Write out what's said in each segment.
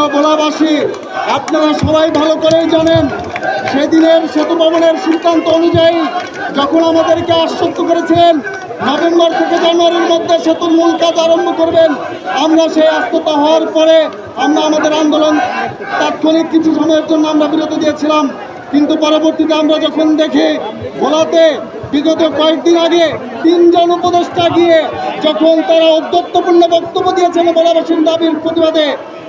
প্রিয় ভোলাবাসী, আপনারা সবাই ভালো করেই জানেন, সেদিনের সেতু ভবনের সিদ্ধান্ত অনুযায়ী যখন আমাদেরকে আশ্বস্ত করেছেন, নভেম্বর থেকে জানুয়ারির মধ্যে সেতুর মূল কাজ আরম্ভ করবেন, আমরা সেই আস্ততা হওয়ার পরে আমরা আমাদের আন্দোলন তাৎক্ষণিক কিছু সময়ের জন্য আমরা বিরত দিয়েছিলাম। কিন্তু পরবর্তীতে আমরা যখন দেখি ভোলাতে বিগত কয়েকদিন আগে তিনজন উপদেষ্টা গিয়ে যখন তারা অধ্যত্বপূর্ণ বক্তব্য দিয়েছেন ভোলাবাসীর দাবির প্রতিবাদে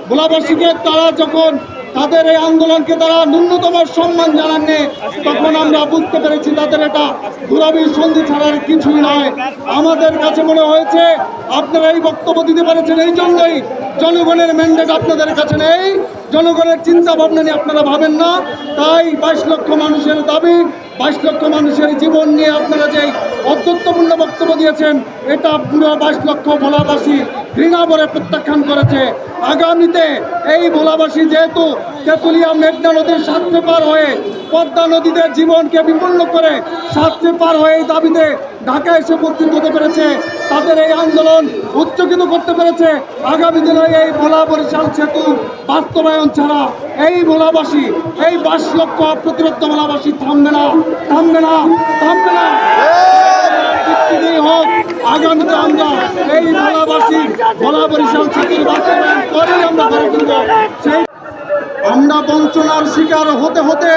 ভোলাবাসীকে তারা যখন তাদের এই আন্দোলনকে তারা ন্যূনতম সম্মান জানাননি, তখন আমরা বুঝতে পেরেছি তাদের এটা দুরাবির সন্ধি ছাড়ার কিছুই নয়। আমাদের কাছে মনে হয়েছে, আপনারা এই বক্তব্য দিতে পেরেছেন, এই জন্যই জনগণের ম্যান্ডেট আপনাদের কাছে নেই। জনগণের চিন্তা ভাবনা নিয়ে আপনারা ভাবেন না। তাই বাইশ লক্ষ মানুষের দাবি, বাইশ লক্ষ মানুষের জীবন নিয়ে আপনারা যে অত্যন্তপূর্ণ বক্তব্য দিয়েছেন, এটা পুরো বাইশ লক্ষ ভোলাবাসী ঘৃণা প্রত্যাখ্যান করেছে। আগামীতে এই ভোলাবাসী যেহেতু তেঁতুলিয়া মেঘনা নদীর সাথে পার হয়ে পদ্মা নদীতে জীবনকে বিপন্ন করে সাথে পার হয়ে এই দাবিতে ঢাকা এসে উপস্থিত হতে পেরেছে। তাদের এই আন্দোলন উচ্চকিত করতে পেরেছে। আগামী দিনে এই ভোলা বরিশাল সেতু বাস্তবায়ন ছাড়া এই ভোলাবাসী, এই বাইশ লক্ষ প্রতিরোধ ভোলাবাসী থামবে না থামবে না থামবে না। দিকটিতেই হোক, আগামীতে আমরা এই ভোলাবাসী ভোলা বরিশাল সেতুর বাস্তবায়ন করেই আমরা ঘরে তুলব। সেই আমরা বঞ্চনার শিকার হতে হতে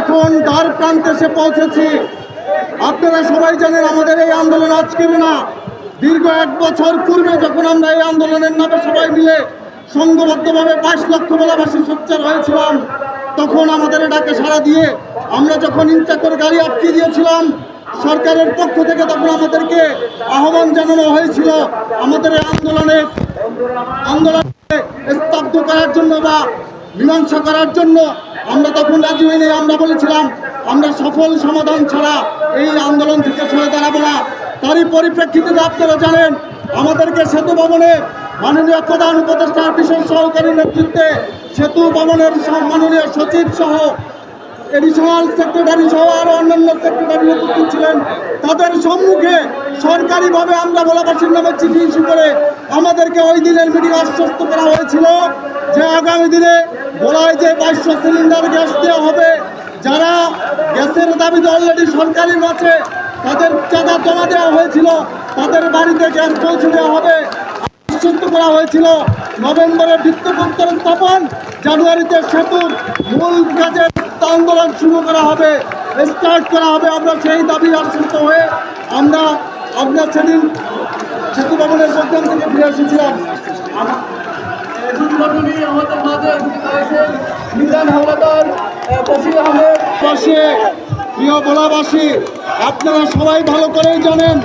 এখন দ্বার প্রান্তে এসে পৌঁছেছি। আপনারা সবাই জানেন আমাদের এই আন্দোলন আজকের না, দীর্ঘ এক বছর পূর্বে যখন আমরা এই আন্দোলনের নামে সবাই মিলে সংঘবদ্ধভাবে বাইশ লক্ষ বেলাবাসী সোচ্চার হয়েছিলাম, তখন আমাদের এটাকে সাড়া দিয়ে আমরা যখন ইচ্ছা করে গাড়ি আটকে দিয়েছিলাম সরকারের পক্ষ থেকে তখন আমাদেরকে আহ্বান জানানো হয়েছিল, আমাদের আন্দোলনের আন্দোলনকে স্তব্ধ করার জন্য বা মীমাংসা করার জন্য আমরা তখন রাজি হইনি, আমরা বলেছিলাম, আমরা সফল সমাধান ছাড়া এই আন্দোলন থেকে সরে দাঁড়াবো না। তারই পরিপ্রেক্ষিতে আপনারা জানেন, আমাদেরকে সেতু ভবনে মাননীয় প্রধান উপদেষ্টার বিশেষ সহকারী নেতৃত্বে সেতু ভবনের মাননীয় সচিব সহ এডিশনাল সেক্রেটারি সহ আরও অন্যান্য সেক্রেটারি উপস্থিত ছিলেন। তাদের সম্মুখে সরকারিভাবে আমরা ভোলাবাসীর নামে চিঠি ইস্যু করে আমাদেরকে ওই দিনের মিটিং আশ্বস্ত করা হয়েছিল যে আগামী দিনে ভোলায় যে বাইশশো সিলিন্ডার গ্যাস দেওয়া হবে, যারা গ্যাসের দাবিতে অলরেডি সরকারি আছে তাদের চাঁদা জমা দেওয়া হয়েছিল, তাদের বাড়িতে গ্যাস পৌঁছে দেওয়া হবে। আশ্বস্ত করা হয়েছিল নভেম্বরে ভিত্তিপ্রস্তর স্থাপন, জানুয়ারিতে সেতুর মূল কাজের আন্দোলন শুরু করা হবে স্টার্ট করা হবে। আমরা সেই দাবি আশ্বস্ত হয়ে আমরা আমরা সেদিন সেতু ভবনের প্রোগ্রাম থেকে ফিরে এসেছিলাম। বাসী প্রিয় আপনারা সবাই ভালো করেই জানেন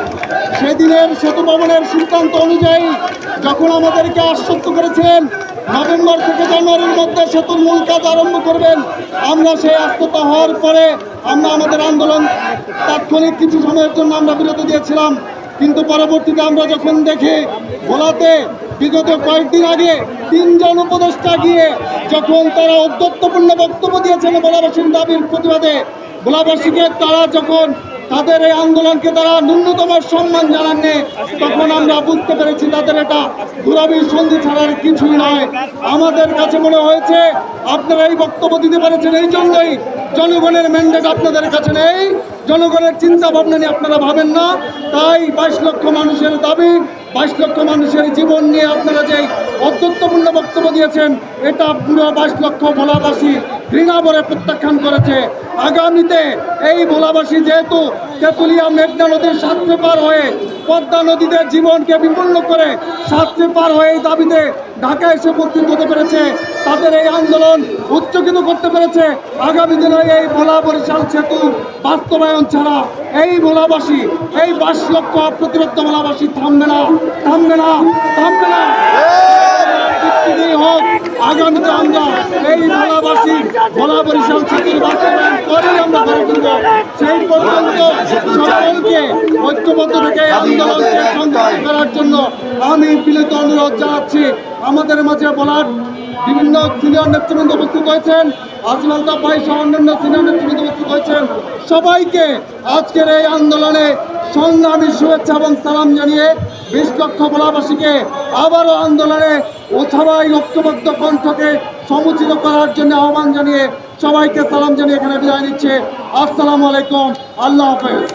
সেদিনের সেতু ভবনের সিদ্ধান্ত অনুযায়ী যখন আমাদেরকে আশ্বস্ত করেছিলেন নভেম্বর থেকে জানুয়ারির মধ্যে সেতুর মূল কাজ আরম্ভ করবেন, আমরা সেই আস্ততা হওয়ার পরে আমরা আমাদের আন্দোলন তাৎক্ষণিক কিছু সময়ের জন্য আমরা বিরত দিয়েছিলাম। কিন্তু পরবর্তীতে আমরা যখন দেখি ভোলাতে বিগত কয়েকদিন আগে তিনজন উপদেষ্টা গিয়ে যখন তারা অধ্যত্বপূর্ণ বক্তব্য দিয়েছেন ভোলাবাসীর দাবির প্রতিবাদে, ভোলাবাসীকে তারা যখন তাদের এই আন্দোলনকে তারা ন্যূনতম সম্মান জানাননি, তখন আমরা বুঝতে পেরেছি তাদের এটা দুরাবির সন্ধি ছাড়ার কিছুই নয়। আমাদের কাছে মনে হয়েছে, আপনারা এই বক্তব্য দিতে পেরেছেন এই জন্যই, জনগণের ম্যান্ডেট আপনাদের কাছে নেই, জনগণের চিন্তা ভাবনা নিয়ে আপনারা ভাবেন না। তাই বাইশ লক্ষ মানুষের দাবি, বাইশ লক্ষ মানুষের জীবন নিয়ে আপনারা যে অত্যন্তপূর্ণ বক্তব্য দিয়েছেন, এটা পুরো বাইশ লক্ষ ভোলাবাসী ঘৃণা ভরে প্রত্যাখ্যান করেছে। আগামীতে এই ভোলাবাসী যেহেতু তেঁতুলিয়া মেঘনা নদীর সাথে পার হয়ে পদ্মা নদীতে জীবনকে বিপন্ন করে সাথে পার হয়ে এই দাবিতে ঢাকা এসে উপস্থিত হতে পেরেছে। তাদের এই আন্দোলন উচ্চকিত করতে পেরেছে। আগামী দিনে এই ভোলা বরিশাল সেতু বাস্তবায়ন ছাড়া এই ভোলাবাসী, এই বাইশ লক্ষ প্রতিরোধ ভোলাবাসী থামবে না থামবে না থামবে না দিকটিতেই হোক আগামীতে আমরা এই ভোলাবাসী ভোলা বরিশাল সেতুর বাস্তবায়ন করেই আমরা ঘরে তুলব। সেই পর্যন্ত সকলকে ঐক্যবদ্ধ থেকে আন্দোলনকে সংগ্রাম করার জন্য আমি বিনীত অনুরোধ জানাচ্ছি। আমাদের মাঝে বলার বিভিন্ন সিনিয়র নেতৃবৃন্দ উপস্থিত হয়েছেন। আজমাল তাপাই সহ অন্যান্য সিনিয়র নেতৃবৃন্দ উপস্থিত হয়েছেন। সবাইকে আজকের এই আন্দোলনে সংগ্রামী শুভেচ্ছা এবং সালাম জানিয়ে বিশ লক্ষ ভোলাবাসীকে আবারও আন্দোলনে ও সবাই ঐক্যবদ্ধ কণ্ঠকে সমুচিত করার জন্য আহ্বান জানিয়ে সবাইকে সালাম জানিয়ে এখানে বিদায় নিচ্ছে। আসসালামু আলাইকুম। আল্লাহ হাফেজ।